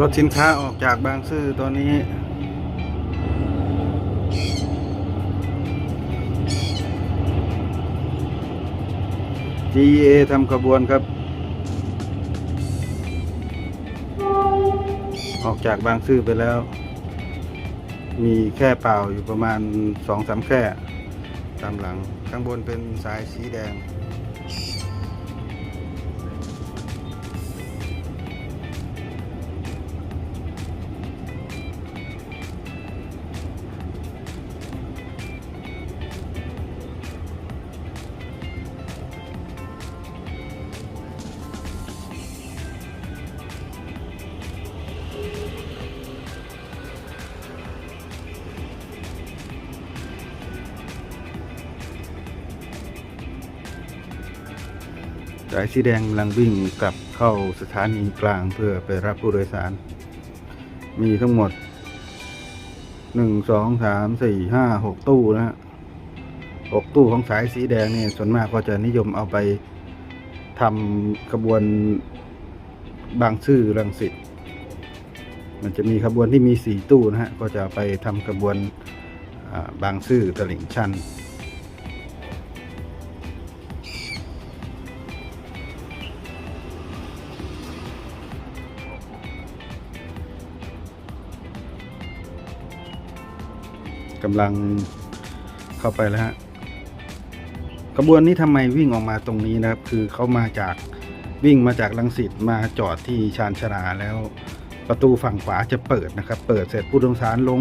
รถสินค้าออกจากบางซื่อตอนนี้ GEA ทำขบวนครับ ออกจากบางซื่อไปแล้ว มีแค่เปล่าอยู่ประมาณสองสามแค่ ตามหลังข้างบนเป็นสายสีแดงายสีแดงกำลังวิ่งกลับเข้าสถานีกลางเพื่อไปรับผู้โดยสาร มีทั้งหมดหนึ่งสองสามสี่ห้าหกตู้นะฮะหกตู้ของสายสีแดงเนี่ยส่วนมากก็จะนิยมเอาไปทำขบวนบางซื่อรังสิตมันจะมีขบวนที่มีสี่ตู้นะฮะก็จะไปทำขบวนบางซื่อตลิ่งชัน กำลังเข้าไปแล้วฮะขบวนนี้ทำไมวิ่งออกมาตรงนี้นะครับ คือเขามาจากวิ่งมาจากลังสิตมาจอดที่ชานชาลาแล้ว ประตูฝั่งขวาจะเปิดนะครับ เปิดเสร็จผู้โดยสารลง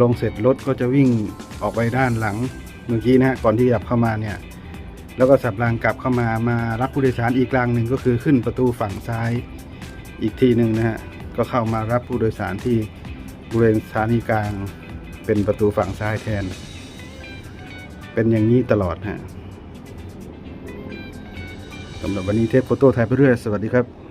ลงเสร็จรถก็จะวิ่งออกไปด้านหลังเมื่อกี้นะฮะก่อนที่จะเข้ามาเนี่ยแล้วก็สับรางกลับเข้ามามารับผู้โดยสารอีกรางหนึ่งก็คือขึ้นประตูฝั่งซ้ายอีกทีหนึ่งนะฮะก็เข้ามารับผู้โดยสารที่บริเวณสถานีกลาง เป็นประตูฝั่งซ้ายแทน เป็นอย่างนี้ตลอดฮะสำหรับวันนี้เทปโฟโต้ไทยไปเรื่อย สวัสดีครับ